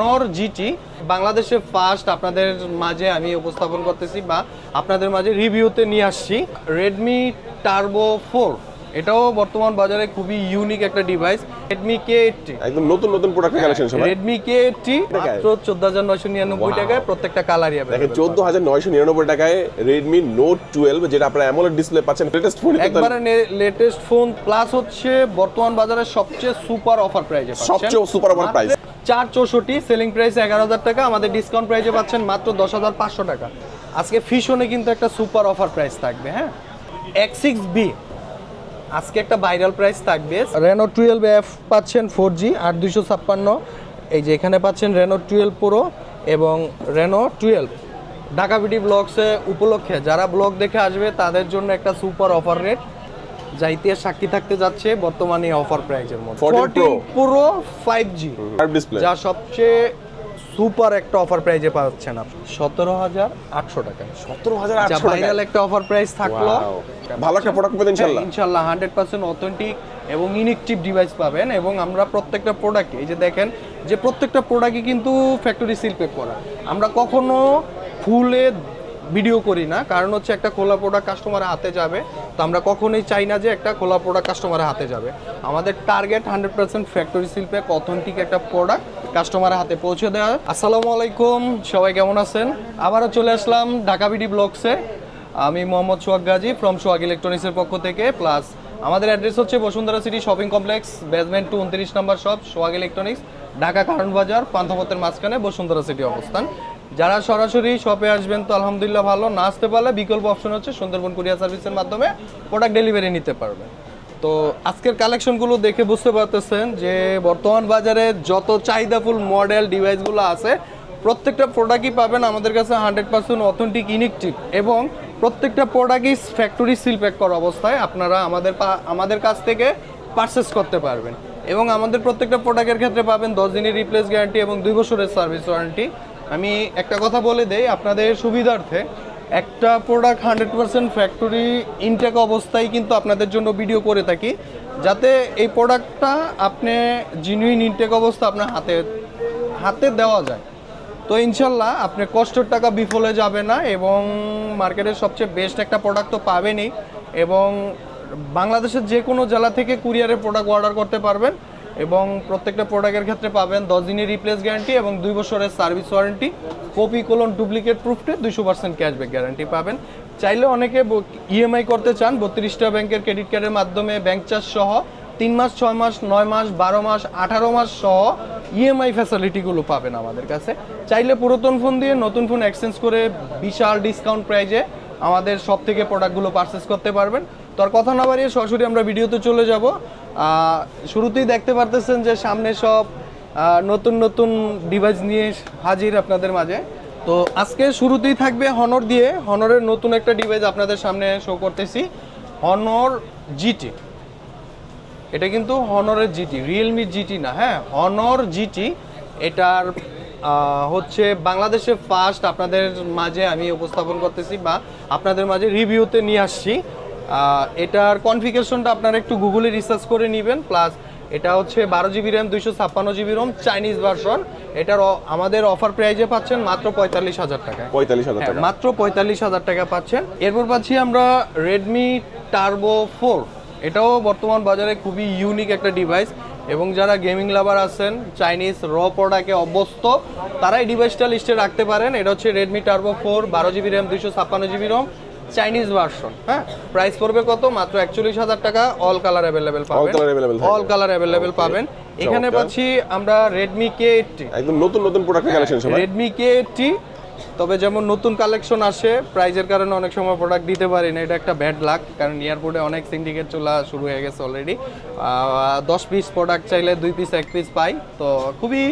নর জিটি বাংলাদেশে ফার্স্ট আপনাদের মাঝে আমি উপস্থাপন করতেছি বা আপনাদের মাঝে রিভিউতে নিয়ে আসছি। রেডমি টার্বো ফোর এটাও বর্তমান বাজারে খুবই ইউনিক একটা ডিভাইস রেডমি কে এইটটি একদম নতুন নতুন প্রোডাক্টের কালেকশন সবাই। রেডমি কে এইটটি মাত্র চোদ্দ হাজার নয়শো নিরানব্বই. টাকায় প্রত্যেকটা কালারই দেখেন চোদ্দ হাজার নয়শো নিরানব্বই টাকায় রেডমি নোট টুয়েলভ যেটা আপনারা অ্যামোলেড ডিসপ্লে পাচ্ছেন লেটেস্ট ফোন একবারে লেটেস্ট ফোন প্লাস হচ্ছে বর্তমান বাজারে সবচেয়ে সুপার অফার প্রাইজে সবচেয়ে সুপার অফার price। চার চৌষট্টি সেলিং প্রাইস এগারো হাজার টাকা, আমাদের ডিসকাউন্ট প্রাইজে পাচ্ছেন মাত্র দশ হাজার পাঁচশো টাকা। আজকে ফিশনে কিন্তু একটা সুপার অফার প্রাইস থাকবে হ্যাঁ? এক্স সিক্স বি আজকে একটা ভাইরাল প্রাইস থাকবে। রেনো টুয়েলভ এফ পাচ্ছেন ফোর জি আট দুইশো ছাপ্পান্ন। এই যে এখানে পাচ্ছেন রেনো টুয়েলভ প্রো এবং রেনো টুয়েলভ ঢাকা বিডি ব্লগসে উপলক্ষে, যারা ব্লগ দেখে আসবে, তাদের জন্য একটা সুপার অফার রেট যা ইতিহাস সাক্ষী থাকতে যাচ্ছে বর্তমানে অফার প্রাইজের মধ্যে। 14 Pro। পুরো ফাইভ জি যা সবচেয়ে সুপার একটা অফার প্রাইজে পাচ্ছেন আপনি। সতেরো হাজার আটশো টাকায় সতেরো হাজার আটশো টাকা ভাইরাল একটা অফার প্রাইস থাকল। ভালো একটা প্রোডাক্ট পেতেন ইনশাল্লাহ। ইনশাল্লাহ হান্ড্রেড পার্সেন্ট অথেন্টিক এবং ইনেকটিভ ডিভাইস পাবেন এবং আমরা প্রত্যেকটা প্রোডাক্ট এই যে দেখেন যে প্রত্যেকটা প্রোডাক্টই কিন্তু ফ্যাক্টরি সিল প্যাক করা। আমরা কখনো ফুলে ভিডিও করি না। কারণ হচ্ছে একটা খোলা প্রোডাক্ট কাস্টমারের হাতে যাবে, তো আমরা কখনোই চাই না যে একটা খোলা প্রোডাক্ট কাস্টমারের হাতে যাবে। আমাদের টার্গেট হান্ড্রেড পার্সেন্ট ফ্যাক্টরি শিল্পে অথেন্টিক একটা প্রোডাক্ট কাস্টমারের হাতে পৌঁছে দেওয়া। আসসালামু আলাইকুম, সবাই কেমন আছেন? আবারও চলে আসলাম ঢাকা বিডি ব্লগসে আমি মোহাম্মদ সোহাগ গাজী ফ্রম সোহাগ ইলেকট্রনিক্সের পক্ষ থেকে প্লাস আমাদের অ্যাড্রেস হচ্ছে Bashundhara city shopping complex basement two উনত্রিশ নম্বর শপ সোহাগ ইলেকট্রনিক্স ঢাকা কারণ বাজার, পান্থপথের মাঝখানে বসুন্ধরা সিটি অবস্থান। যারা সরাসরি শপে আসবেন তো আলহামদুলিল্লাহ ভালো। না আসতে পারলে বিকল্প অপশন হচ্ছে সুন্দরবন কুরিয়ার সার্ভিসের মাধ্যমে প্রোডাক্ট ডেলিভারি নিতে পারবেন। তো আজকের কালেকশনগুলো দেখে বুঝতে পারতেছেন যে বর্তমান বাজারে যত চাহিদাফুল মডেল ডিভাইসগুলো আছে, প্রত্যেকটা প্রোডাক্টই পাবেন আমাদের কাছে হান্ড্রেড পার্সেন্ট অথেন্টিক ইনেকটিভ এবং প্রত্যেকটা প্রোডাক্টই ফ্যাক্টরি সিল প্যাক করা অবস্থায় আপনারা আমাদের আমাদের কাছ থেকে পারচেস করতে পারবেন। এবং আমাদের প্রত্যেকটা প্রোডাক্টের ক্ষেত্রে পাবেন দশ দিনের রিপ্লেস গ্যারান্টি এবং দুই বছরের সার্ভিস ওয়ারেন্টি আমি একটা কথা বলে দেই, আপনাদের সুবিধার্থে। একটা product hundred percent factory intact অবস্থায় কিন্তু আপনাদের জন্য ভিডিও করে থাকি, যাতে এই প্রোডাক্টটা আপনি জিনুইন ইনটেক অবস্থা আপনার হাতে হাতে দেওয়া যায়। তো ইনশাল্লাহ আপনি কষ্টের টাকা বিফলে যাবে না এবং মার্কেটের সবচেয়ে বেস্ট একটা প্রোডাক্ট তো পাবেনই এবং বাংলাদেশের যে কোনো জেলা থেকে কুরিয়ারের প্রোডাক্ট অর্ডার করতে পারবেন। এবং প্রত্যেকটা প্রোডাক্টের ক্ষেত্রে পাবেন দশ দিনের রিপ্লেস গ্যারান্টি এবং দুই বছরের service warranty copy colon duplicate প্রুফটে দুশো পার্সেন্ট ক্যাশব্যাক গ্যারান্টি পাবেন। চাইলে অনেকে ইএমআই করতে চান, বত্রিশটা ব্যাংকের ক্রেডিট কার্ডের মাধ্যমে ব্যাংক চার্জ সহ, তিন মাস, ছয় মাস, নয় মাস, বারো মাস, আঠারো মাস সহ ইএমআই ফ্যাসিলিটিগুলো পাবেন আমাদের কাছে। চাইলে পুরাতন ফোন দিয়ে নতুন ফোন এক্সচেঞ্জ করে বিশাল ডিসকাউন্ট প্রাইজে আমাদের সব থেকে প্রোডাক্টগুলো পারচেস করতে পারবেন। তো আর কথা না বাড়িয়ে সরাসরি আমরা ভিডিওতে চলে যাব। শুরুতেই দেখতে পারতেছেন যে সামনে সব নতুন নতুন ডিভাইস নিয়ে হাজির আপনাদের মাঝে। তো আজকে শুরুতেই থাকবে হনর দিয়ে। হনরের নতুন একটা ডিভাইস আপনাদের সামনে শো করতেছি। হনর জিটি এটা কিন্তু হনরের জিটি রিয়েলমি জিটি না হ্যাঁ? হনর জিটি এটার হচ্ছে বাংলাদেশে ফার্স্ট আপনাদের মাঝে আমি উপস্থাপন করতেছি বা আপনাদের মাঝে রিভিউতে নিয়ে আসছি। এটার কনফিগারেশনটা আপনারা একটু গুগলে রিসার্চ করে নেবেন প্লাস এটা হচ্ছে বারো জিবি র্যাম দুইশো ছাপ্পান্ন জিবি রোম চাইনিজ ভার্সন এটার আমাদের অফার প্রাইজে পাচ্ছেন মাত্র পঁয়তাল্লিশ হাজার টাকা। পঁয়তাল্লিশ হাজার হ্যাঁ, টাকা। মাত্র পঁয়তাল্লিশ হাজার টাকা পাচ্ছেন। এরপর পাচ্ছি আমরা রেডমি টার্বো ফোর এটাও বর্তমান বাজারে খুবই ইউনিক একটা ডিভাইস এবং যারা গেমিং লাভার আছেন চাইনিজ র প্রোডাক্টে অভ্যস্ত তারা এই ডিভাইসটা লিস্টে রাখতে পারেন। এটা হচ্ছে রেডমি টার্বো ফোর বারো জিবি র্যাম দুইশো ছাপ্পান্ন জিবি রোম চাইনিজ ভার্সন হ্যাঁ। প্রাইস পড়বে কত? মাত্র একচল্লিশ হাজার টাকা। অল কালার অ্যাভেলেবেল পাবেন। অল কালার অ্যাভেলেবেল পাবেন। এখানে পাচ্ছি আমরা রেডমি কে এইটটি একদম নতুন নতুন প্রোডাক্টের কালেকশন সবাই। রেডমি কে এইটটি তবে যেমন নতুন কালেকশন আসে প্রাইজের কারণে অনেক সময় প্রোডাক্ট দিতে পারি না। এটা একটা ব্যাড লাক কারণ এয়ারপোর্টে অনেক সিন্ডিকেট চলা শুরু হয়ে গেছে অলরেডি দশ পিস প্রোডাক্ট চাইলে দুই পিস এক পিস পাই। তো খুবই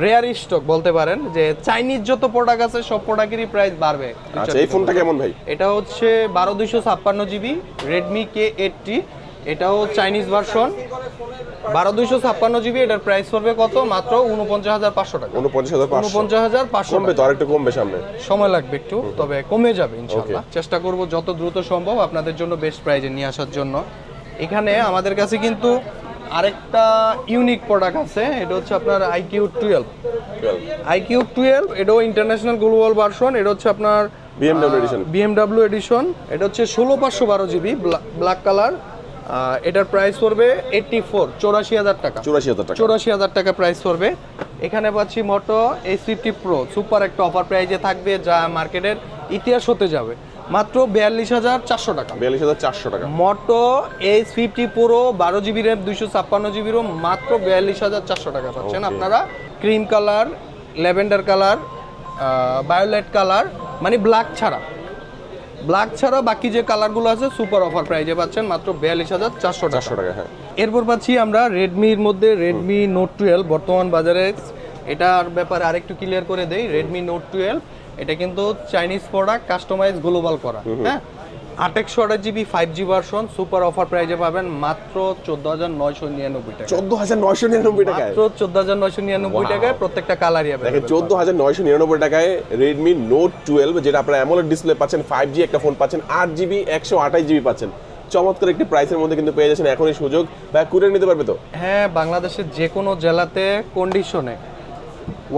রেয়ার স্টক বলতে পারেন যে চাইনিজ যত প্রোডাক্ট আছে সব প্রোডাক্টেরই প্রাইস বাড়বে। আচ্ছা এই ফোনটা কেমন ভাই? এটা হচ্ছে বারো দুইশো ছাপ্পান্ন জিবি রেডমি কে এইটটি এটাও চাইনিজ ভার্সন বারো দুইশো ছাপ্পান্ন জিবি এটার প্রাইস পড়বে কত? মাত্র উনপঞ্চাশ হাজার পাঁচশো টাকা। উনপঞ্চাশ হাজার উনপঞ্চাশ হাজার পাঁচশো কমবে তো আরেকটু কমবে সামনে। সময় লাগবে একটু তবে কমে যাবে ইনশাআল্লাহ। চেষ্টা করব যত দ্রুত সম্ভব আপনাদের জন্য বেস্ট প্রাইজে নিয়ে আসার জন্য। এখানে আমাদের কাছে কিন্তু আরেকটা ইউনিক প্রোডাক্ট আছে এটা হচ্ছে আপনার আইকিউ টুয়েলভ আইকিউ টুয়েলভ এটাও ইন্টারন্যাশনাল গ্লোবাল ভার্সন এটা হচ্ছে আপনার BMW edition। বিএমডাব্লিউ এডিশন এটা হচ্ছে ষোলো পাঁচশো বারো জিবি ব্ল্যাক কালার এটার প্রাইস পড়বে এইটটি ফোর চৌরাশি হাজার টাকা। 84000 টাকা। চৌরাশি হাজার টাকা প্রাইস পড়বে। এখানে পাচ্ছি Moto S fifty pro super একটা অফার প্রাইজে থাকবে যা মার্কেটের ইতিহাস হতে যাবে। মাত্র বিয়াল্লিশ হাজার চারশো টাকা। 42400 টাকা। মোটো এইচ ফিফটি প্রো বারো জিবি র্যাম দুইশো ছাপ্পান্ন জিবি রোম মাত্র বিয়াল্লিশ হাজার চারশো টাকা পাচ্ছেন আপনারা। Cream colour lavender colour violet colour মানে ব্ল্যাক ছাড়া। ব্ল্যাক ছাড়া বাকি যে কালারগুলো আছে সুপার অফার প্রাইজে পাচ্ছেন মাত্র বিয়াল্লিশ হাজার চারশো টাকা। 400 টাকা হ্যাঁ। এরপর পাচ্ছি আমরা রেডমির মধ্যে রেডমি নোট টুয়েলভ বর্তমান বাজারে এটার ব্যাপারে আরেকটু ক্লিয়ার করে দেই রেডমি নোট টুয়েলভ এটা কিন্তু চাইনিজ প্রোডাক্ট কাস্টমাইজ গ্লোবাল করা হ্যাঁ? আটেকশো আঠাশ GB five G version super offer প্রাইজে পাবেন মাত্র চোদ্দ হাজার নয়শো নিরানব্বই টাকা 14999 টাকায়? মাত্র চোদ্দ হাজার নয়শো নিরানব্বই টাকায় প্রত্যেকটা কালারই দেখেন চোদ্দ হাজার নয়শো নিরানব্বই টাকায় রেডমি নোট টুয়েলভ যেটা আপনারা অ্যামোলেড ডিসপ্লে পাচ্ছেন ফাইভ জি একটা ফোন পাচ্ছেন আট জিবি একশো আঠাশ জিবি পাচ্ছেন। চমৎকার একটি প্রাইসের মধ্যে কিন্তু পেয়ে যাচ্ছেন এখনই সুযোগ। বা কুরিয়ার নিতে পারবে তো? হ্যাঁ বাংলাদেশের যে কোনো জেলাতে কন্ডিশনে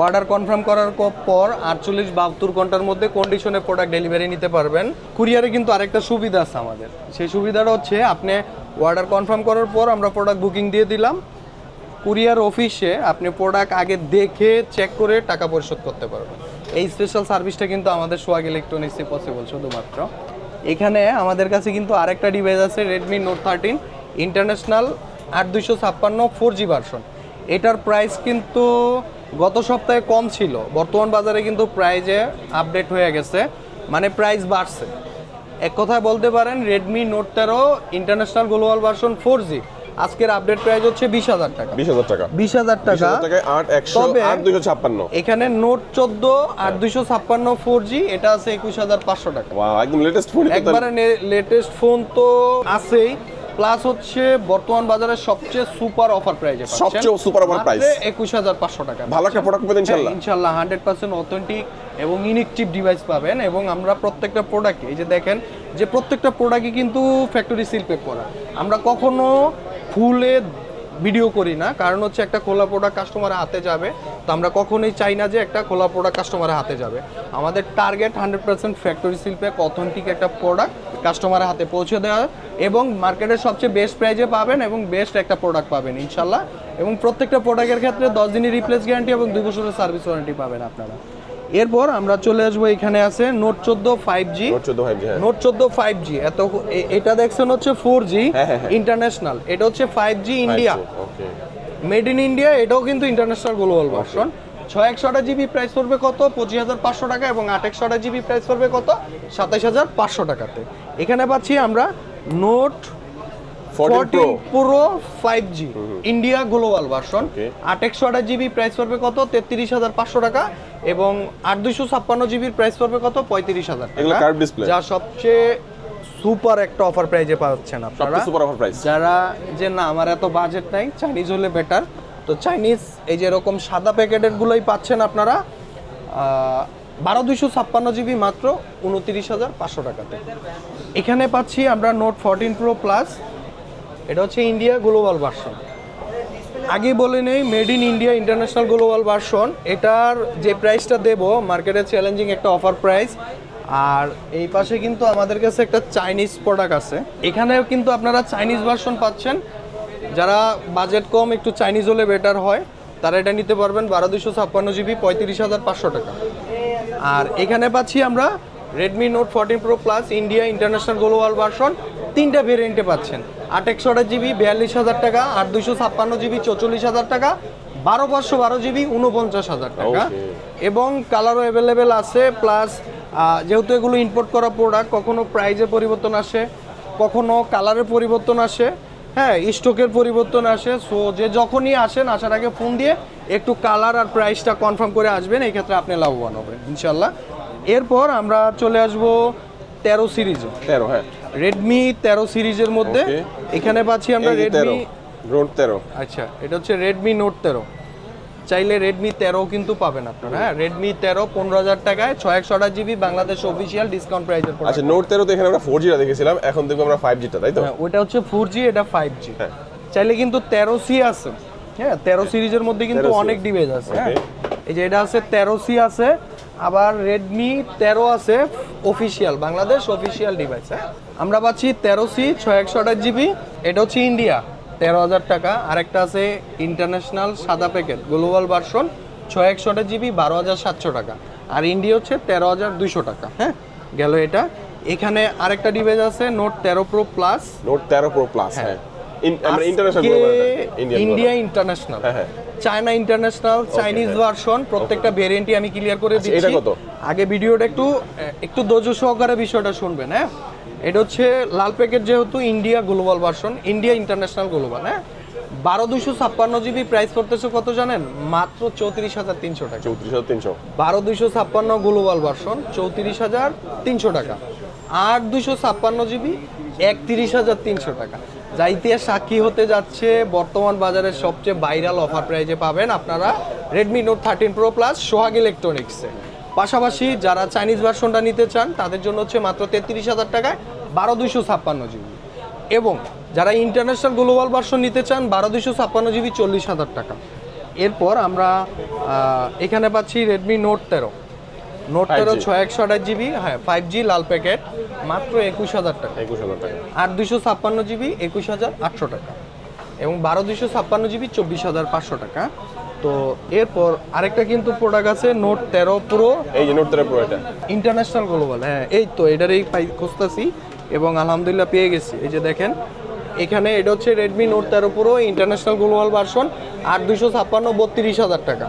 অর্ডার কনফার্ম করার পর আটচল্লিশ বাহাত্তর ঘণ্টার মধ্যে কন্ডিশনে প্রোডাক্ট ডেলিভারি নিতে পারবেন। কুরিয়ারে কিন্তু আরেকটা সুবিধা আছে আমাদের। সেই সুবিধাটা হচ্ছে আপনি অর্ডার কনফার্ম করার পর আমরা প্রোডাক্ট বুকিং দিয়ে দিলাম। কুরিয়ার অফিসে আপনি প্রোডাক্ট আগে দেখে চেক করে টাকা পরিশোধ করতে পারবেন। এই স্পেশাল সার্ভিসটা কিন্তু আমাদের সোয়াগ ইলেকট্রনিক্সে পসিবল শুধুমাত্র। এখানে আমাদের কাছে কিন্তু আরেকটা ডিভাইস আছে রেডমি নোট থার্টিন ইন্টারন্যাশনাল আট দুইশো ছাপ্পান্ন ফোর জি ভার্সন এটার প্রাইস কিন্তু গত সপ্তাহে কম ছিল। বর্তমান বাজারে কিন্তু প্রাইজে আপডেট হয়ে গেছে মানে প্রাইস বাড়ছে। এক কথায় বলতে পারেন রেডমি নোট তেরো international global version four G আজকের আপডেট প্রাইস হচ্ছে বিশ হাজার টাকা। বিশ হাজার টাকা। বিশ হাজার টাকা। আট একশো আট দুইশো ছাপ্পান্ন। এখানে নোট চোদ্দ আট দুইশো ছাপ্পান্ন ফোর জি এটা আছে একুশ হাজার পাঁচশো টাকা। একদম লেটেস্ট ফোন একবারে লেটেস্ট ফোন তো আছেই প্লাস হচ্ছে বর্তমান বাজারে সবচেয়ে সুপার অফার প্রাইজে সবচেয়ে price। একুশ হাজার পাঁচশো টাকা। ভালো একটা প্রোডাক্ট পাবেন ইনশাল্লাহ। ইনশাল্লাহ হান্ড্রেড পার্সেন্ট অথেন্টিক এবং ইনেকটিভ ডিভাইস পাবেন এবং আমরা প্রত্যেকটা প্রোডাক্টে এই যে দেখেন যে প্রত্যেকটা প্রোডাক্টই কিন্তু ফ্যাক্টরি সিল প্যাক করা। আমরা কখনো ফুলে ভিডিও করি না কারণ হচ্ছে একটা খোলা প্রোডাক্ট কাস্টমারের হাতে যাবে তো আমরা কখনোই চাই না যে একটা খোলা প্রোডাক্ট কাস্টমারের হাতে যাবে। আমাদের টার্গেট হান্ড্রেড পার্সেন্ট ফ্যাক্টরি শিল্পে অথেন্টিক একটা প্রোডাক্ট কাস্টমারের হাতে পৌঁছে দেওয়া এবং মার্কেটের সবচেয়ে বেস্ট প্রাইজে পাবেন এবং বেস্ট একটা প্রোডাক্ট পাবেন ইনশাল্লাহ। এবং প্রত্যেকটা প্রোডাক্টের ক্ষেত্রে দশ দিনের রিপ্লেস গ্যারান্টি এবং দুই বছরের সার্ভিস ওয়ারেন্টি পাবেন আপনারা। এরপর আমরা চলে আসব এখানে আছে নোট চোদ্দ ফাইভ জি নোট চোদ্দ ফাইভ জি হ্যাঁ। জি এত এটা দেখছেন হচ্ছে ফোর জি। ইন্টারন্যাশনাল এটা হচ্ছে five G India okay made in India এটাও কিন্তু ইন্টারন্যাশনাল গ্লোবাল ভার্সন ছয় একশো আটা জিবি প্রাইস পড়বে কত? পঁচিশ হাজার পাঁচশো টাকা এবং আট একশো আটা জিবি প্রাইস পড়বে কত? সাতাইশ হাজার পাঁচশো টাকাতে। এখানে পাচ্ছি আমরা note fourteen pro five G India global version আট একশো আঠাশ জিবি প্রাইস পড়বে কত? তেত্রিশ হাজার পাঁচশো টাকা এবং আট দুইশো ছাপ্পান্ন জিবির প্রাইস পড়বে কত? পঁয়ত্রিশ হাজার? যা সবচেয়ে সুপার একটা অফার প্রাইজে পাচ্ছেন আপনারা। সুপার অফার প্রাইস যারা যে না আমার এত বাজেট নাই চাইনিজ হলে বেটার তো চাইনিজ এই যে এরকম সাদা প্যাকেটের গুলোই পাচ্ছেন আপনারা বারো দুইশো ছাপ্পান্ন জিবি মাত্র উনত্রিশ হাজার পাঁচশো টাকাতে। এখানে পাচ্ছি আমরা নোট ফোরটিন প্রো প্লাস এটা হচ্ছে ইন্ডিয়া গ্লোবাল ভার্সন আগে বলে নেই made in India international global version এটার যে প্রাইসটা দেব মার্কেটে চ্যালেঞ্জিং একটা অফার প্রাইস আর এই পাশে কিন্তু আমাদের কাছে একটা চাইনিজ প্রোডাক্ট আছে। এখানেও কিন্তু আপনারা চাইনিজ ভার্সন পাচ্ছেন। যারা বাজেট কম একটু চাইনিজ হলে বেটার হয়। তারা এটা নিতে পারবেন বারো দুশো ছাপ্পান্ন জিবি পঁয়ত্রিশ হাজার পাঁচশো টাকা। আর এখানে পাচ্ছি আমরা Redmi note fourteen pro plus India international global version তিনটা ভেরিয়েন্টে পাচ্ছেন। আট একশো আঠাশ জিবি বিয়াল্লিশ হাজার টাকা আট দুশো ছাপ্পান্ন জিবি চৌচল্লিশ হাজার টাকা বারো পাঁচশো বারো জিবি উনপঞ্চাশ হাজার টাকা। এবং কালারও অ্যাভেলেবেল আছে প্লাস যেহেতু এগুলো ইম্পোর্ট করা প্রোডাক্ট কখনো প্রাইজে পরিবর্তন আসে কখনো কালারের পরিবর্তন আসে হ্যাঁ স্টকের পরিবর্তন আসে। সো যে যখনই আসেন আসার আগে ফোন দিয়ে একটু কালার আর প্রাইসটা কনফার্ম করে আসবেন এই ক্ষেত্রে আপনি লাভবান হবেন ইনশাল্লাহ এরপর আমরা চলে আসব তেরো সিরিজে তেরো হ্যাঁ। রেডমি তেরো সিরিজের মধ্যে। এখানে পাচ্ছি আমরা রেডমি নোট তেরো আচ্ছা এটা হচ্ছে রেডমি নোট তেরো। চাইলে রেডমি তেরো কিন্তু পাবেন আপনারা হ্যাঁ? রেডমি তেরো পনেরো হাজার টাকায় ছয় একশো আঠাশ জিবি বাংলাদেশ অফিসিয়াল ডিসকাউন্ট প্রাইসের আচ্ছা নোট তেরো তো এখানে আমরা ফোর জিটা দেখেছিলাম এখন দেখব আমরা ফাইভ জিটা তাই তো? হ্যাঁ ওটা হচ্ছে ফোর জি এটা ফাইভ জি হ্যাঁ। চাইলে কিন্তু তেরো সি আছে হ্যাঁ? তেরো সিরিজের মধ্যে কিন্তু অনেক ডিভাইস আছে হ্যাঁ? এই যে এটা আছে তেরো সি আছে আবার রেডমি তেরো আছে অফিসিয়াল বাংলাদেশ অফিসিয়াল ডিভাইস হ্যাঁ? আমরা পাচ্ছি তেরো সি ছয় একশো আঠাশ জিবি এটা হচ্ছে ইন্ডিয়া তেরো হাজার টাকা। আরেকটা আছে ইন্টারন্যাশনাল সাদা প্যাকেট গ্লোবাল ভার্সন ছয় একশো আঠাশ জিবি বারো হাজার সাতশো টাকা। আর ইন্ডিয়া হচ্ছে তেরো হাজার দুইশো টাকা হ্যাঁ? গেল এটা। এখানে আরেকটা ডিভাইস আছে নোট তেরো প্রো প্লাস নোট তেরো প্রো প্লাস হ্যাঁ। India international. China international Chinese version প্রত্যেকটা ভেরিয়েন্টই আমি ক্লিয়ার করে আচ্ছা, দিচ্ছি। কত? আগে ভিডিওটা একটু একটু ধৈর্য সহকারে বিষয়টা শুনবেন হ্যাঁ? এটা হচ্ছে লাল প্যাকেট যেহেতু India global version India international global হ্যাঁ? বারো দুশো ছাপ্পান্ন জিবি প্রাইস করতেছে কত জানেন? মাত্র চৌত্রিশ হাজার তিনশো টাকা। চৌত্রিশ হাজার তিনশো। বারো দুইশো ছাপ্পান্ন গ্লোবাল ভার্সন চৌত্রিশ হাজার তিনশো টাকা। আট দুশো ছাপ্পান্ন জিবি একত্রিশ হাজার তিনশো টাকা। যা ইতিহাস সাক্ষী হতে যাচ্ছে বর্তমান বাজারের সবচেয়ে ভাইরাল অফার প্রাইজে পাবেন আপনারা Redmi note thirteen pro plus Sohag ইলেকট্রনিক্সে পাশাপাশি যারা চাইনিজ ভার্সনটা নিতে চান তাদের জন্য হচ্ছে মাত্র তেত্রিশ হাজার টাকায় বারো দুইশো ছাপ্পান্ন জিবি। এবং যারা ইন্টারন্যাশনাল গ্লোবাল ভার্সন নিতে চান বারো দুইশো ছাপ্পান্ন জিবি চল্লিশ হাজার টাকা। এরপর আমরা এখানে পাচ্ছি রেডমি নোট তেরো। নোট তেরো ছয় একশো আঠাশ জিবি হ্যাঁ ফাইভ জি লাল প্যাকেট মাত্র একুশ হাজার টাকা। একুশ হাজার টাকা। আট দুশো ছাপ্পান্ন জিবি একুশ হাজার আটশো টাকা। এবং বারো দুশো ছাপ্পান্ন জিবি চব্বিশ হাজার পাঁচশো টাকা। তো এরপর আরেকটা কিন্তু প্রোডাক্ট আছে নোট তেরো প্রো এই যে নোট তেরো প্রো এটা। ইন্টারন্যাশনাল গ্লোবাল হ্যাঁ এই তো এটারই পাই খুঁজতেছি এবং আলহামদুলিল্লাহ পেয়ে গেছি। এই যে দেখেন এখানে এটা হচ্ছে রেডমি নোট তেরো প্রো ইন্টারন্যাশনাল গ্লোবাল ভার্সন আট দুশো ছাপ্পান্ন বত্রিশ হাজার টাকা।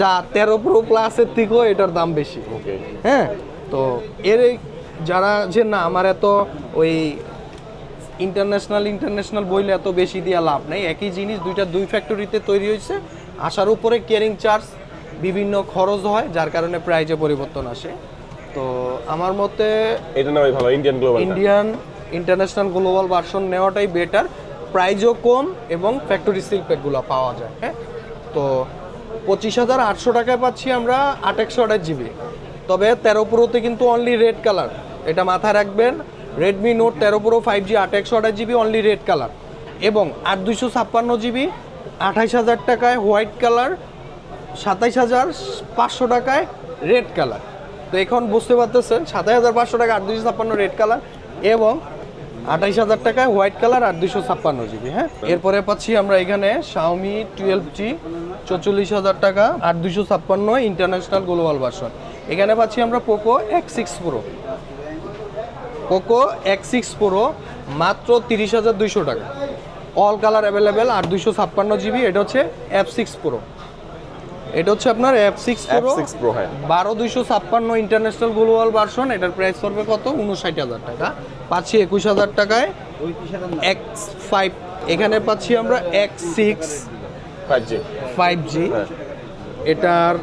যা তেরো প্রো প্লাসের থেকেও এটার দাম বেশি। ওকে হ্যাঁ তো এর এই যারা যে না আমার এত ওই ইন্টারন্যাশনাল ইন্টারন্যাশনাল বইলে এত বেশি দেওয়া লাভ নেই। একই জিনিস দুইটা দুই ফ্যাক্টরিতে তৈরি হয়েছে। আসার উপরে কেয়ারিং চার্জ বিভিন্ন খরচ হয় যার কারণে প্রাইজে পরিবর্তন আসে। তো আমার মতে এটা না ভালো Indian global Indian international global version নেওয়াটাই বেটার প্রাইজও কম এবং ফ্যাক্টরি সিল প্যাকগুলো পাওয়া যায় হ্যাঁ? তো পঁচিশ হাজার আটশো টাকায় পাচ্ছি আমরা আট একশো আঠাশ জিবি তবে তেরো প্রোতে কিন্তু অনলি রেড কালার এটা মাথায় রাখবেন রেডমি নোট তেরো প্রো ফাইভ জি আট একশো আঠাশ জিবি অনলি রেড কালার এবং আট দুশো ছাপ্পান্ন জিবি, আঠাইশ হাজার টাকায় হোয়াইট কালার সাতাইশ হাজার পাঁচশো টাকায় রেড কালার তো এখন বুঝতে পারতেছেন, সাতাইশ হাজার পাঁচশো টাকা আট দুশো ছাপ্পান্ন রেড কালার এবং আঠাইশ হাজার টাকায় হোয়াইট কালার আর দুশো ছাপ্পান্ন জিবি হ্যাঁ? এরপরে পাচ্ছি আমরা এখানে শাওমি টুয়েলভ জি চৌচল্লিশ হাজার টাকা আর দুশো ছাপ্পান্ন ইন্টারন্যাশনাল গ্লোবাল ভার্সন এখানে পাচ্ছি আমরা Poco X six pro Poco X six pro মাত্র তিরিশ হাজার দুইশো টাকা। অল কালার অ্যাভেলেবেল আর দুইশো ছাপ্পান্ন জিবি এটা হচ্ছে এফ সিক্স প্রো এটা হচ্ছে আপনার F six pro six pro হ্যাঁ। বারো দুইশো ছাপ্পান্ন ইন্টারন্যাশনাল গ্লোবাল ভার্সন এটার প্রাইস পড়বে কত? উনষাট হাজার টাকা। পাচ্ছি একুশ হাজার টাকায় এক্স ফাইভ এখানে পাচ্ছি আমরা X six five G five G এটার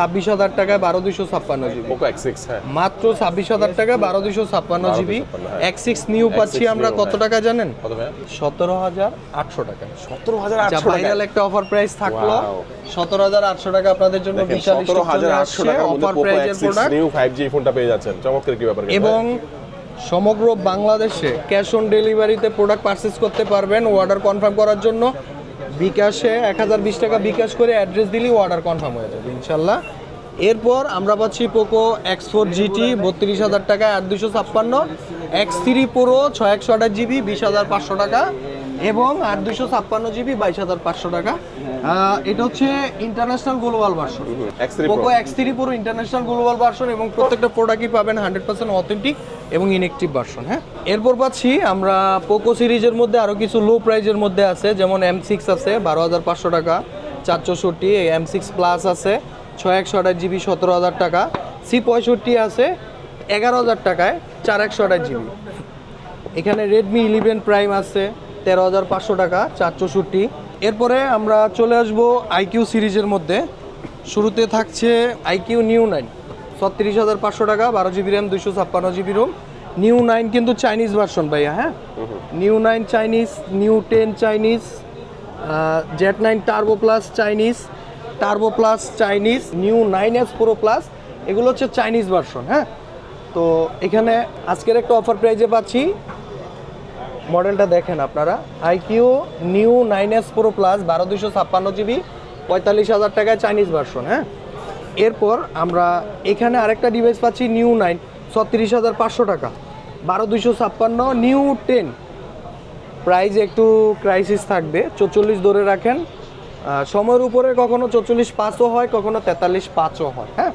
ছাব্বিশ হাজার টাকায় বারো দুইশো ছাপ্পান্ন জিবি। পোকো এক্স হ্যাঁ। মাত্র ছাব্বিশ হাজার টাকা বারো দুইশো ছাপ্পান্ন জিবি। 1256, হ্যাঁ। সিক্স নিউ পাচ্ছি X6 আমরা কত হ্যাঁ। টাকা জানেন? সতেরো হাজার আটশো টাকা। সতেরো হাজার আটশো টাকা। ভাইরাল একটা অফার প্রাইস থাকল। সতেরো হাজার আটশো টাকা আপনাদের জন্য বিশাল সতেরো হাজার আটশো টাকার মধ্যে অফার পোকো প্রাইজের প্রোডাক্ট নিউ ফাইভ জি ফোনটা পেয়ে যাচ্ছেন। চমৎকার কি ব্যাপার এবং সমগ্র বাংলাদেশে ক্যাশ অন ডেলিভারিতে প্রোডাক্ট পারচেস করতে পারবেন অর্ডার কনফার্ম করার জন্য। বিকাশে এক হাজার বিশ টাকা বিকাশ করে অ্যাড্রেস দিলেই অর্ডার কনফার্ম হয়ে যাবে, ইনশাল্লাহ। এরপর আমরা পাচ্ছি পোকো এক্স ফোর জিটি বত্রিশ হাজার টাকা আট দুশো ছাপ্পান্ন। এক্স থ্রি প্রো ছয় একশো আঠাশ জিবি বিশ হাজার পাঁচশো টাকা। এবং আট দুশো ছাপ্পান্ন জিবি বাইশ হাজার পাঁচশো টাকা। এটা হচ্ছে international global version Poco X three পুরো ইন্টারন্যাশনাল গ্লোবাল ভার্সন এবং প্রত্যেকটা প্রোডাক্টই পাবেন হান্ড্রেড পার্সেন্ট অথেন্টিক এবং ইনেকটিভ ভার্সন হ্যাঁ? এরপর পাচ্ছি আমরা পোকো সিরিজের মধ্যে আরও কিছু লো প্রাইজের মধ্যে আছে যেমন এম সিক্স আছে বারো হাজার পাঁচশো টাকা চার চৌষট্টি এম সিক্স প্লাস আছে ছয় একশো আঠাশ জিবি সতেরো হাজার টাকা সি পঁয়ষট্টি আছে এগারো হাজার টাকায় চার একশো আঠাশ জিবি। এখানে রেডমি ইলেভেন প্রাইম আছে তেরো হাজার পাঁচশো টাকা, চার চৌষট্টি। এরপরে আমরা চলে আসব আইকিউ সিরিজের মধ্যে। শুরুতে থাকছে আইকিউ নিউ নাইন, ছত্রিশ হাজার পাঁচশো টাকা, বারো জিবি র্যাম, দুইশো ছাপ্পান্ন জিবি রোম। নিউ নাইন কিন্তু চাইনিজ ভার্সন ভাইয়া হ্যাঁ? Neo nine Chinese, neo ten Chinese Z nine turbo plus Chinese, turbo plus Chinese, neo nine S pro plus, এগুলো হচ্ছে চাইনিজ ভার্সন হ্যাঁ? তো এখানে আজকের একটা অফার প্রাইজে পাচ্ছি মডেলটা দেখেন আপনারা। IQOO neo nine S pro plus বারো দুশো ছাপ্পান্ন জিবি, পঁয়তাল্লিশ হাজার টাকায় চাইনিজ ভার্সন হ্যাঁ? এরপর আমরা এখানে আরেকটা ডিভাইস পাচ্ছি নিউ নাইন ছত্রিশ হাজার পাঁচশো টাকা। বারো দুশো ছাপ্পান্ন নিউ টেন প্রাইস একটু ক্রাইসিস থাকবে, চৌচল্লিশ ধরে রাখেন। সময়ের উপরে কখনো চৌচল্লিশ পাঁচও হয়, কখনো তেতাল্লিশ পাঁচও হয় হ্যাঁ?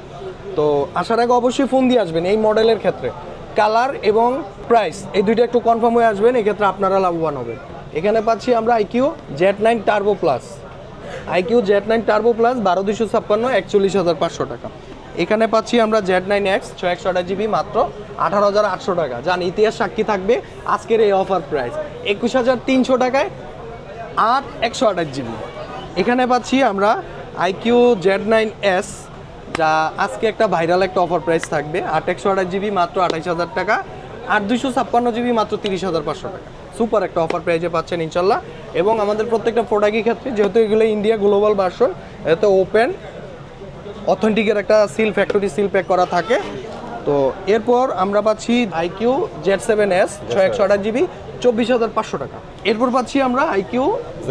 তো আসার আগে অবশ্যই ফোন দিয়ে আসবেন এই মডেলের ক্ষেত্রে। কালার এবং প্রাইস। এই দুইটা একটু কনফার্ম হয়ে আসবেন এক্ষেত্রে আপনারা লাভবান হবেন। এখানে পাচ্ছি আমরা iQOO Z nine turbo plus iQOO Z nine turbo plus বারো দুশো ছাপ্পান্ন, একচল্লিশ হাজার পাঁচশো টাকা। এখানে পাচ্ছি আমরা জেড নাইন এক্স ছয় একশো আঠাশ জিবি মাত্র আঠারো হাজার আটশো টাকা। যান, ইতিহাস সাক্ষী থাকবে আজকের এই অফার প্রাইস একুশ হাজার তিনশো টাকায় আট একশো আঠাশ জিবি। এখানে পাচ্ছি আমরা আইকিউ জেড নাইন এস যা আজকে একটা ভাইরাল একটা অফার প্রাইস থাকবে। আট একশো আঠাশ জিবি মাত্র আঠাইশ হাজার টাকা আর দুইশো ছাপ্পান্ন জিবি মাত্র তিরিশ হাজার পাঁচশো টাকা। সুপার একটা অফার প্রাইজে পাচ্ছেন ইনশাল্লাহ। এবং আমাদের প্রত্যেকটা প্রোডাক্টের ক্ষেত্রে যেহেতু এগুলো ইন্ডিয়া গ্লোবাল ভার্সন এতে ওপেন অথেন্টিকের একটা সিল ফ্যাক্টরি সিল প্যাক করা থাকে। তো এরপর আমরা পাচ্ছি আইকিউ জেড সেভেন এস ছয় একশো আঠাশ জিবি চব্বিশ হাজার পাঁচশো টাকা। এরপর পাচ্ছি আমরা iQOO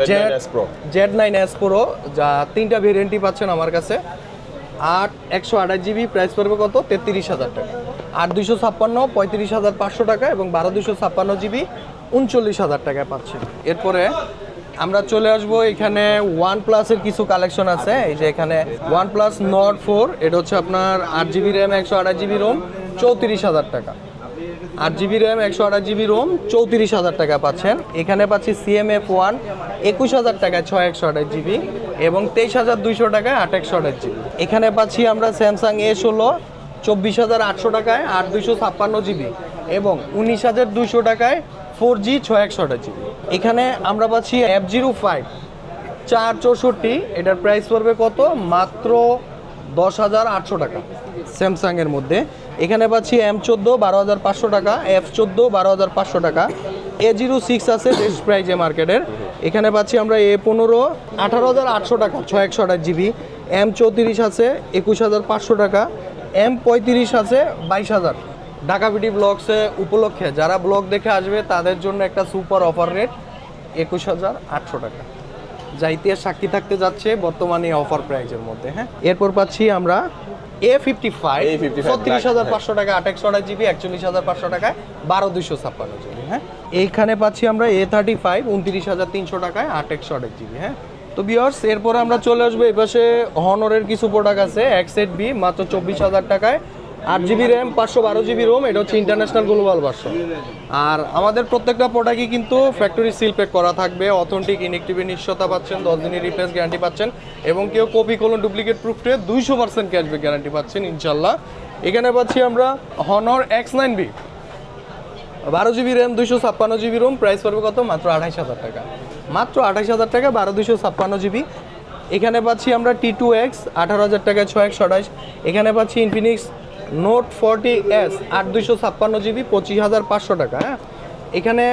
Z9S Pro। Z nine S pro যা তিনটা ভেরিয়েন্টই পাচ্ছেন আমার কাছে। আট, একশো আঠাশ জিবি প্রাইস পড়বে কত? তেত্রিশ হাজার টাকা। আট দুশো ছাপ্পান্ন, পঁয়ত্রিশ হাজার পাঁচশো টাকা এবং বারো দুশো ছাপ্পান্ন জিবি উনচল্লিশ হাজার টাকায় পাচ্ছে এরপরে আমরা চলে আসব এখানে ওয়ান প্লাসের কিছু কালেকশন আছে। এই যে এখানে ওয়ান প্লাস নট ফোর এটা হচ্ছে আপনার আট জিবি র্যাম একশো আঠাশ জিবি রোম চৌত্রিশ হাজার টাকা। আট জিবি র্যাম একশো আঠাশ জিবি রোম চৌত্রিশ হাজার টাকা পাচ্ছেন। এখানে পাচ্ছি সিএমএফ ওয়ান একুশ হাজার টাকায় ছয় একশো আঠাশ জিবি এবং তেইশ হাজার দুইশো টাকায় আট একশো আঠাশ জিবি এখানে পাচ্ছি আমরা স্যামসাং এ ষোলো, চব্বিশ হাজার আটশো টাকায় আট দুইশো ছাপ্পান্ন জিবি এবং উনিশ হাজার দুইশো টাকায় ফোর জি ছয় একশো আঠাশ জিবি এখানে আমরা পাচ্ছি এফ জিরো ফাইভ চার চৌষট্টি, এটার প্রাইস পড়বে কত? মাত্র দশ হাজার আটশো টাকা। স্যামসাংয়ের মধ্যে। এখানে পাচ্ছি এম চোদ্দ বারো হাজার পাঁচশো টাকা এফ চোদ্দ বারো হাজার পাঁচশো টাকা। এ জিরো সিক্স আছে বেস্ট প্রাইজে মার্কেটের এখানে পাচ্ছি আমরা এ পনেরো, আঠারো হাজার আটশো টাকা, ছয় একশো আঠাশ জিবি। এম চৌত্রিশ আছে, একুশ হাজার পাঁচশো টাকা। এম পঁয়ত্রিশ আছে, বাইশ হাজার। ঢাকা বিটি ব্লগসে উপলক্ষে, যারা ব্লগ দেখে আসবে, তাদের জন্য একটা সুপার অফার রেট, একুশ হাজার আটশো টাকা। যা ইতিহাস সাক্ষী থাকতে যাচ্ছে বর্তমানে অফার প্রাইজের মধ্যে হ্যাঁ? এরপর পাচ্ছি আমরা এ ফিফটি ফাইভ A55 ছত্রিশ হাজার হ্যাঁ। পাঁচশো টাকা আট একশো আঠাশ জিবি একচল্লিশ হাজার পাঁচশো টাকায় বারো দুইশো ছাপ্পান্ন জিবি হ্যাঁ? এইখানে পাচ্ছি আমরা এ থার্টি ফাইভ উনত্রিশ হাজার তিনশো টাকায় আট একশো আঠাশ জিবি হ্যাঁ? তো বিয়ার্স এরপরে আমরা চলে আসব এই পাশে হনরের কিছু প্রোডাক্ট আছে এক্সেট বি মাত্র চব্বিশ হাজার টাকায় আট জিবি র্যাম, পাঁচশো বারো জিবি রোম এটা হচ্ছে ইন্টারন্যাশনাল গ্লোবাল ভার্সন আর আমাদের প্রত্যেকটা প্রোডাক্টই কিন্তু ফ্যাক্টরি সিল প্যাক করা থাকবে অথেন্টিক ইনেকটিভি নিশ্চয়তা পাচ্ছেন, দশ দিনের রিপ্লেস গ্যারান্টি পাচ্ছেন, এবং কেউ কপি কোলন ডুপ্লিকেট প্রুফে দুইশো পার্সেন্ট ক্যাশব্যাক গ্যারান্টি পাচ্ছেন ইনশাল্লাহ এখানে পাচ্ছি আমরা হনর এক্স নাইন বি বারো জিবি র্যাম, দুইশো ছাপ্পান্ন জিবি রোম প্রাইস পড়বে কত? মাত্র আঠাইশ হাজার টাকা। মাত্র আঠাইশ হাজার টাকা, বারো দুইশো ছাপ্পান্ন জিবি। এখানে পাচ্ছি আমরা টি টু এক্স আঠারো হাজার টাকায় ছয় একশো আঠাইশ এখানে পাচ্ছি ইনফিনিক্স নোট ফর্টি এস আট দুইশো ছাপ্পান্ন জিবি, পঁচিশ হাজার পাঁচশো টাকা হ্যাঁ? এখানে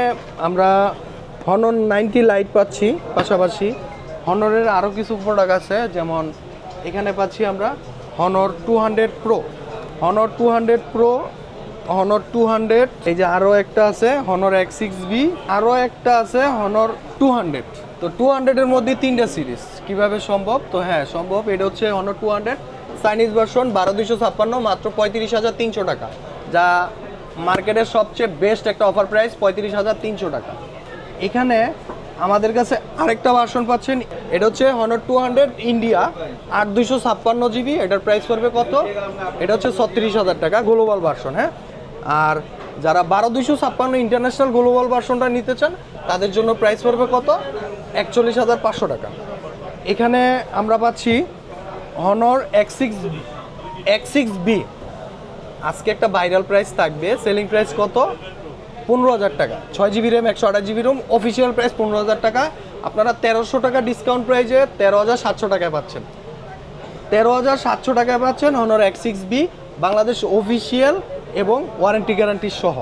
আমরা হনর নাইনটি লাইট পাচ্ছি, পাশাপাশি হনরের আরও কিছু প্রোডাক্ট আছে, যেমন এখানে পাচ্ছি আমরা Honor two hundred pro Honor two hundred pro Honor two hundred এই যে আরও একটা আছে হনর এক্স সিক্স বি আরও একটা আছে হনর টু হান্ড্রেড তো টু হান্ড্রেডের মধ্যে তিনটা সিরিজ কীভাবে সম্ভব? তো হ্যাঁ সম্ভব, এটা হচ্ছে Honor two hundred Chinese version বারো দুইশো ছাপ্পান্ন, মাত্র পঁয়ত্রিশ হাজার তিনশো টাকা, যা মার্কেটের সবচেয়ে বেস্ট একটা অফার প্রাইস পঁয়ত্রিশ হাজার তিনশো টাকা। এখানে আমাদের কাছে আরেকটা ভার্সন পাচ্ছেন, এটা হচ্ছে হনর টু হান্ড্রেড ইন্ডিয়া আট দুইশো ছাপ্পান্ন জিবি এটার প্রাইস পড়বে কত? এটা হচ্ছে ছত্রিশ হাজার টাকা গ্লোবাল ভার্সন হ্যাঁ? আর যারা বারো দুইশো ছাপ্পান্ন ইন্টারন্যাশনাল গ্লোবাল ভার্সনটা নিতে চান, তাদের জন্য প্রাইস পড়বে কত? একচল্লিশ হাজার পাঁচশো টাকা। এখানে আমরা পাচ্ছি Honor X six six B আজকে একটা ভাইরাল প্রাইস থাকবে। সেলিং প্রাইস কত? পনেরো হাজার টাকা। ছয় জিবি র্যাম একশো আঠাশ জিবি রোম অফিসিয়াল প্রাইস পনেরো হাজার টাকা। আপনারা তেরোশো টাকা ডিসকাউন্ট প্রাইসে তেরো হাজার সাতশো টাকায় পাচ্ছেন। তেরো হাজার সাতশো টাকায় পাচ্ছেন Honor X six B Bangladesh official এবং ওয়ারেন্টি গ্যারান্টি সহ।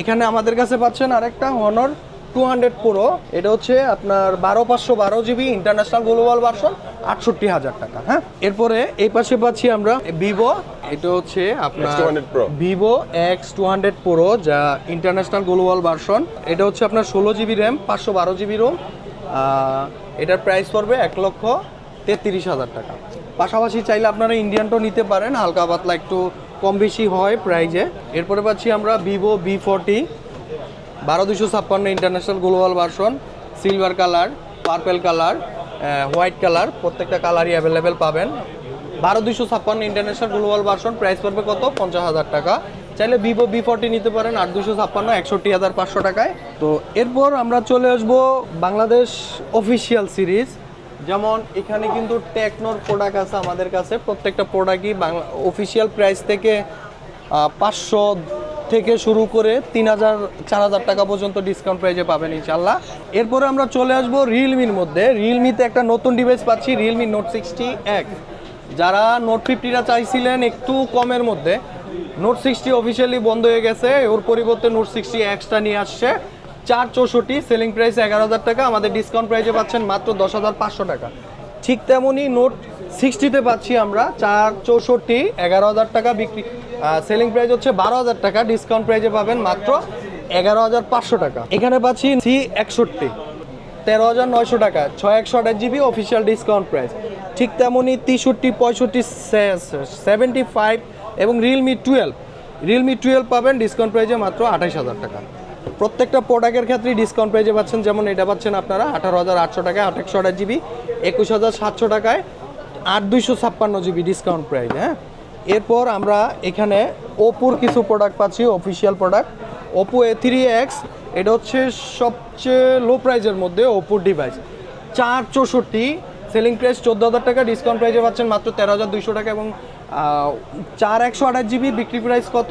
এখানে আমাদের কাছে পাচ্ছেন আরেকটা হনর টু হান্ড্রেড প্রো এটা হচ্ছে আপনার বারো পাঁচশো বারো জিবি ইন্টারন্যাশনাল গ্লোবাল ভার্সন আটষট্টি হাজার টাকা হ্যাঁ? এরপরে এই পাশে পাচ্ছি আমরা ভিভো এটা হচ্ছে আপনার X200 Pro Vivo X two hundred pro যা ইন্টারন্যাশনাল গ্লোবাল ভার্সন এটা হচ্ছে আপনার ষোলো জিবি র্যাম পাঁচশো বারো জিবি রোম এটার প্রাইস পড়বে এক লক্ষ তেত্রিশ হাজার টাকা। পাশাপাশি চাইলে আপনারা ইন্ডিয়ানটাও নিতে পারেন হালকা পাতলা একটু কম বেশি হয় প্রাইজে এরপরে পাচ্ছি আমরা ভিভো বি ফোরটি বারো দুশো ছাপ্পান্ন international global version silver colour purple colour white colour প্রত্যেকটা কালারই অ্যাভেলেবেল পাবেন। বারো দুশো ছাপ্পান্ন ইন্টারন্যাশনাল গ্লোবাল ভার্সন প্রাইস পড়বে কত? পঞ্চাশ হাজার টাকা। চাইলে ভিভো বি ফোরটি নিতে পারেন, আট দুশো ছাপ্পান্ন, একষট্টি হাজার পাঁচশো টাকায়। তো এরপর আমরা চলে আসব বাংলাদেশ অফিসিয়াল সিরিজ যেমন এখানে কিন্তু টেকনোর প্রোডাক্ট আছে আমাদের কাছে। প্রত্যেকটা প্রোডাক্টই বাংলা অফিসিয়াল প্রাইস থেকে পাঁচশো থেকে শুরু করে তিন হাজার, চার হাজার টাকা পর্যন্ত ডিসকাউন্ট প্রাইজে পাবেন ইনশাল্লাহ এরপরে আমরা চলে আসব রিয়েলমির মধ্যে। রিয়েলমিতে একটা নতুন ডিভাইস পাচ্ছি রিয়েলমি নোট সিক্সটি এক যারা নোট ফিফটিটা চাইছিলেন একটু কমের মধ্যে নোট সিক্সটি অফিসিয়ালি বন্ধ হয়ে গেছে ওর পরিবর্তে নোট সিক্সটি এক্সটা নিয়ে আসছে। চার চৌষট্টি সেলিং প্রাইস এগারো হাজার টাকা, আমাদের ডিসকাউন্ট প্রাইসে পাচ্ছেন মাত্র দশ হাজার পাঁচশো টাকা। ঠিক তেমনই নোট সিক্সটিতে পাচ্ছি আমরা চার চৌষট্টি, এগারো হাজার টাকা বিক্রি। সেলিং প্রাইস হচ্ছে বারো হাজার টাকা ডিসকাউন্ট প্রাইসে পাবেন মাত্র এগারো হাজার পাঁচশো টাকা। এখানে পাচ্ছি সি একষট্টি, তেরো হাজার নয়শো টাকা, ছয় একশো আঠাশ জিবি অফিসিয়াল ডিসকাউন্ট প্রাইস ঠিক তেমনই তেষট্টি, পঁয়ষট্টি সেভেন্টি ফাইভ এবং রিয়েলমি টুয়েলভ রিয়েলমি টুয়েলভ পাবেন ডিসকাউন্ট প্রাইসে মাত্র আঠাশ হাজার টাকা। প্রত্যেকটা প্রোডাক্টের ক্ষেত্রেই ডিসকাউন্ট প্রাইসে পাচ্ছেন, যেমন এটা পাচ্ছেন আপনারা, আঠারো হাজার আটশো টাকায় আঠাশশো আঠাশ জিবি, একুশ হাজার সাতশো টাকায় আট দুইশো ছাপ্পান্ন জিবি ডিসকাউন্ট প্রাইস হ্যাঁ? এরপর আমরা এখানে ওপোর কিছু প্রোডাক্ট পাচ্ছি official product Oppo A three X এটা হচ্ছে সবচেয়ে লো প্রাইজের মধ্যে ওপোর ডিভাইস চার চৌষট্টি সেলিং প্রাইস চোদ্দ হাজার টাকা ডিসকাউন্ট প্রাইসে পাচ্ছেন মাত্র তেরো হাজার দুইশো টাকা এবং চার একশো আঠাশ জিবি বিক্রি প্রাইস কত?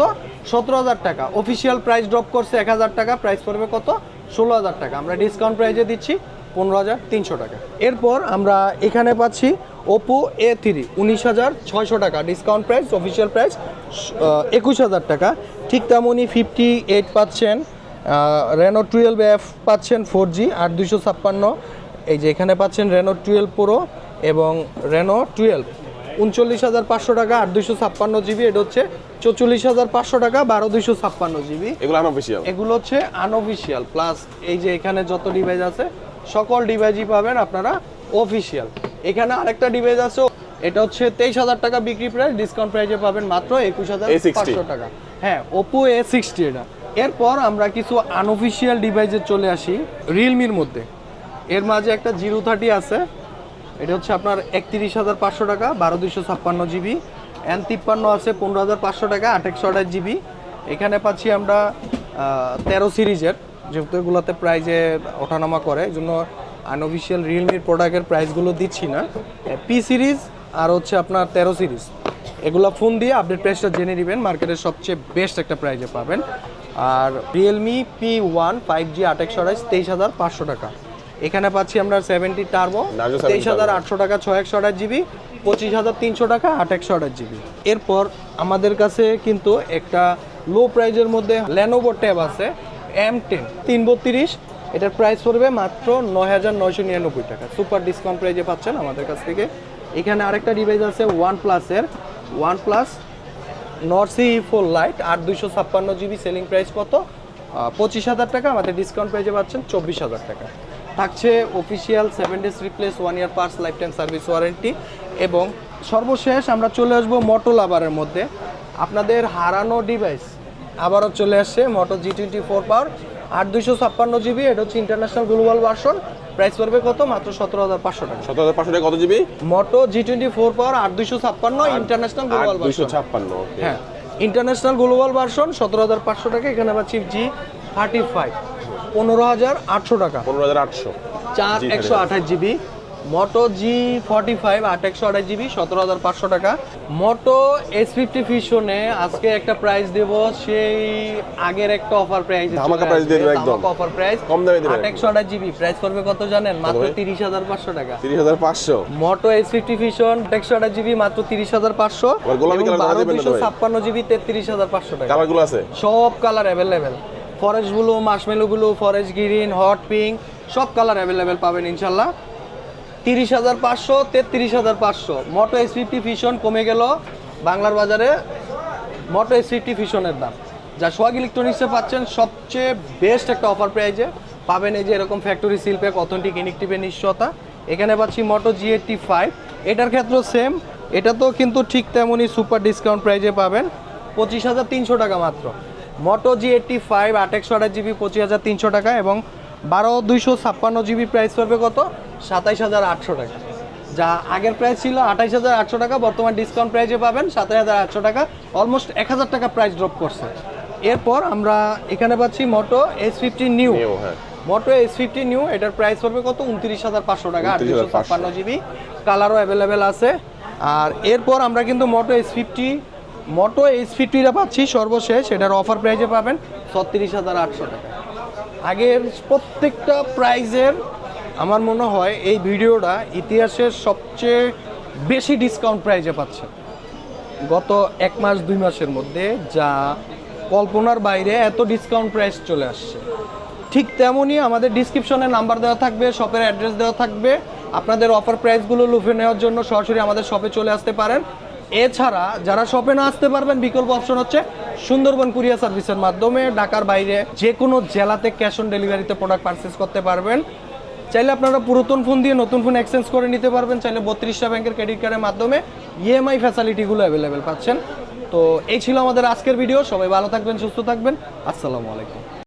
সতেরো হাজার টাকা। অফিসিয়াল প্রাইস ড্রপ করছে এক হাজার টাকা প্রাইস পড়বে কত? ষোলো হাজার টাকা। আমরা ডিসকাউন্ট প্রাইসে দিচ্ছি। পনেরো হাজার তিনশো টাকা। এরপর আমরা এখানে পাচ্ছি ওপো এ থ্রি উনিশ হাজার ছয়শো টাকা। ডিসকাউন্ট প্রাইস অফিসিয়াল প্রাইস একুশ হাজার টাকা। ঠিক তেমনই ফিফটি এইট পাচ্ছেন রেনো টুয়েলভ এফ পাচ্ছেন ফোর জি আট দুশো ছাপ্পান্ন। এই যে এখানে পাচ্ছেন রেনো টুয়েলভ প্রো এবং রেনো টুয়েলভ উনচল্লিশ হাজার পাঁচশো টাকা আট দুশো ছাপ্পান্ন জিবি। এটা হচ্ছে চৌচল্লিশ হাজার পাঁচশো টাকা বারো দুশো ছাপ্পান্ন জিবি। এগুলো আনঅফিসিয়াল এগুলো হচ্ছে আনঅফিসিয়াল প্লাস এই যে এখানে যত ডিভাইস আছে সকল ডিভাইসই পাবেন আপনারা অফিসিয়াল এখানে আরেকটা ডিভাইস আছে এটা হচ্ছে তেইশ হাজার টাকা বিক্রি প্রাইস ডিসকাউন্ট প্রাইসে পাবেন মাত্র একুশ হাজার A60 পাঁচশো টাকা। হ্যাঁ ওপো এ সিক্সটি এটা। এরপর আমরা কিছু আনঅফিসিয়াল ডিভাইসে চলে আসি রিয়েলমির মধ্যে। এর মাঝে একটা জিরো থার্টি আছে এটা হচ্ছে আপনার একত্রিশ হাজার পাঁচশো টাকা বারো দুশো ছাপ্পান্ন জিবি। এন তিপ্পান্ন আছে পনেরো হাজার পাঁচশো টাকা আঠাশশো আঠাশ জিবি। এখানে পাচ্ছি আমরা তেরো সিরিজের। যেহেতু এগুলোতে প্রাইজে ওঠানামা করে এই জন্য আনঅফিসিয়াল রিয়েলমির প্রোডাক্টের প্রাইসগুলো দিচ্ছি না। পি সিরিজ আর হচ্ছে আপনার তেরো সিরিজ এগুলো ফোন দিয়ে আপডেট প্রাইসটা জেনে নেবেন মার্কেটের সবচেয়ে বেস্ট একটা প্রাইজে পাবেন। আর Realme P one five G আট একশো আঠাশ তেইশ হাজার পাঁচশো টাকা। এখানে পাচ্ছি আমরা সেভেন্টি টার্বো তেইশ হাজার আটশো টাকা ছয় একশো আঠাশ জিবি পঁচিশ হাজার তিনশো টাকা আট একশো আঠাশ জিবি এরপর আমাদের কাছে কিন্তু একটা লো প্রাইজের মধ্যে ল্যানোভো ট্যাব আছে। এম টেন তিন বত্রিশ, এটার প্রাইস পড়বে মাত্র নয় হাজার নয়শো নিরানব্বই টাকা। সুপার ডিসকাউন্ট প্রাইজে পাচ্ছেন আমাদের কাছ থেকে। এখানে আরেকটা ডিভাইস আছে ওয়ান প্লাসের one plus Nord CE four lite আট দুইশো ছাপ্পান্ন জিবি সেলিং প্রাইস কত? পঁচিশ হাজার টাকা, আমাদের ডিসকাউন্ট প্রাইজে পাচ্ছেন চব্বিশ হাজার টাকা। থাকছে official seven days replace one year parts life time service warranty এবং সর্বশেষ আমরা চলে আসব মোটো লাভারের মধ্যে। আপনাদের হারানো ডিভাইস আবারও চলে আসছে মোটো জি টোয়েন্টি ফোর পাওয়ার আট দুইশো ছাপ্পান্ন জিবি এটা হচ্ছে ইন্টারন্যাশনাল গ্লোবাল ভার্সন প্রাইস পড়বে কত? মাত্র সতেরো হাজার পাঁচশো টাকা। সতেরো হাজার পাঁচশো টাকা কত GB? Moto G twenty four power আট দুইশো ছাপ্পান্ন ইন্টারন্যাশনাল গ্লোবাল ভার্সন ছাপ্পান্ন হ্যাঁ ইন্টারন্যাশনাল গ্লোবাল ভার্সন সতেরো হাজার পাঁচশো টাকা। এখানে পাচ্ছি জি থার্টি ফাইভ পনেরো হাজার আটশো টাকা। পনেরো হাজার আটশো। চার একশো আঠাশ GB. Moto G forty five আট একশো আঠাশ জিবি সতেরো হাজার পাঁচশো টাকা। মোটো এস ফিফটি ফিশনে আজকে একটা প্রাইস দেব সেই আগের একটা অফার প্রাইস ধামাকা price দিয়ে দেবো একদম। অফার প্রাইস কম দামে একশো আঠাশ জিবি প্রাইস করবে কত জানেন? মাত্র ভাই? তিরিশ হাজার পাঁচশো টাকা। তিরিশ হাজার পাঁচশো। মোটো এস ফিফটি ফিশন একশো আঠাশ জিবি মাত্র তিরিশ হাজার পাঁচশো। গোলাপি কালার দেবেন না দুশো ভাই? ছাপ্পান্ন জিবি তেত্রিশ হাজার পাঁচশো টাকা। কালারগুলো আছে? সব colour available forest blue marshmallow blue forest green hot pink সব কালার অ্যাভেলেবেল পাবেন ইনশাল্লাহ। তিরিশ হাজার পাঁচশো, তেত্রিশ হাজার পাঁচশো। মোটো এস ফিফটি ফিশন কমে গেল বাংলার বাজারে। মোটো এস ফিফটি ফিশনের দাম। যা সোয়াগ ইলেকট্রনিক্সে পাচ্ছেন সবচেয়ে বেস্ট একটা অফার প্রাইজে পাবেন এই যে এরকম ফ্যাক্টরি সিলপ্যাক অথেন্টিক ইনেকটিভের নিশ্চয়তা। এখানে পাচ্ছি মোটো জি এইটটি ফাইভ এটার ক্ষেত্রেও সেম এটা তো কিন্তু ঠিক তেমনই সুপার ডিসকাউন্ট প্রাইজে পাবেন। পঁচিশ হাজার তিনশো টাকা মাত্র। মোটো জি এইটটি ফাইভ আট একশো আঠাশ জিবি পঁচিশ হাজার তিনশো টাকা এবং বারো দুইশো ছাপ্পান্ন জিবি প্রাইস পড়বে কত? সাতাইশ হাজার আটশো টাকা। যা আগের প্রাইস ছিল আঠাইশ হাজার আটশো টাকা বর্তমান ডিসকাউন্ট প্রাইসে পাবেন সাতাশ হাজার আটশো টাকা অলমোস্ট এক হাজার টাকা প্রাইস ড্রপ করছে। এরপর আমরা এখানে পাচ্ছি Moto S fifty new Moto S fifty new এটার প্রাইস পড়বে কত? উনত্রিশ হাজার পাঁচশো টাকা আট দুশো ছাপ্পান্ন জিবি। কালারও অ্যাভেলেবেল আছে। আর এরপর আমরা কিন্তু Moto S fifty Moto S ফিফটিটা পাচ্ছি সর্বশেষ এটার অফার প্রাইসে পাবেন ছত্রিশ হাজার আটশো টাকা। আগের প্রত্যেকটা প্রাইজের আমার মনে হয় এই ভিডিওটা ইতিহাসের সবচেয়ে বেশি ডিসকাউন্ট প্রাইজে পাচ্ছে। গত এক মাস, দুই মাসের মধ্যে যা কল্পনার বাইরে এত ডিসকাউন্ট প্রাইস চলে আসছে। ঠিক তেমনই আমাদের ডিসক্রিপশনে নাম্বার দেওয়া থাকবে শপের অ্যাড্রেস দেওয়া থাকবে। আপনাদের অফার প্রাইসগুলো লুফে নেওয়ার জন্য সরাসরি আমাদের শপে চলে আসতে পারেন। এছাড়া যারা শপে না আসতে পারবেন, বিকল্প অপশন হচ্ছে সুন্দরবন কুরিয়ার সার্ভিসের মাধ্যমে ঢাকার বাইরে যে কোনো জেলাতে ক্যাশ অন ডেলিভারিতে প্রোডাক্ট পারচেস করতে পারবেন। চাইলে আপনারা পুরাতন ফোন দিয়ে নতুন ফোন এক্সচেঞ্জ করে নিতে পারবেন, চাইলে বত্রিশটা ব্যাংকের ক্রেডিট কার্ডের মাধ্যমে ইএমআই ফ্যাসিলিটিগুলো অ্যাভেলেবেল পাচ্ছেন। তো এই ছিল আমাদের আজকের ভিডিও সবাই ভালো থাকবেন, সুস্থ থাকবেন। আসসালামু আলাইকুম।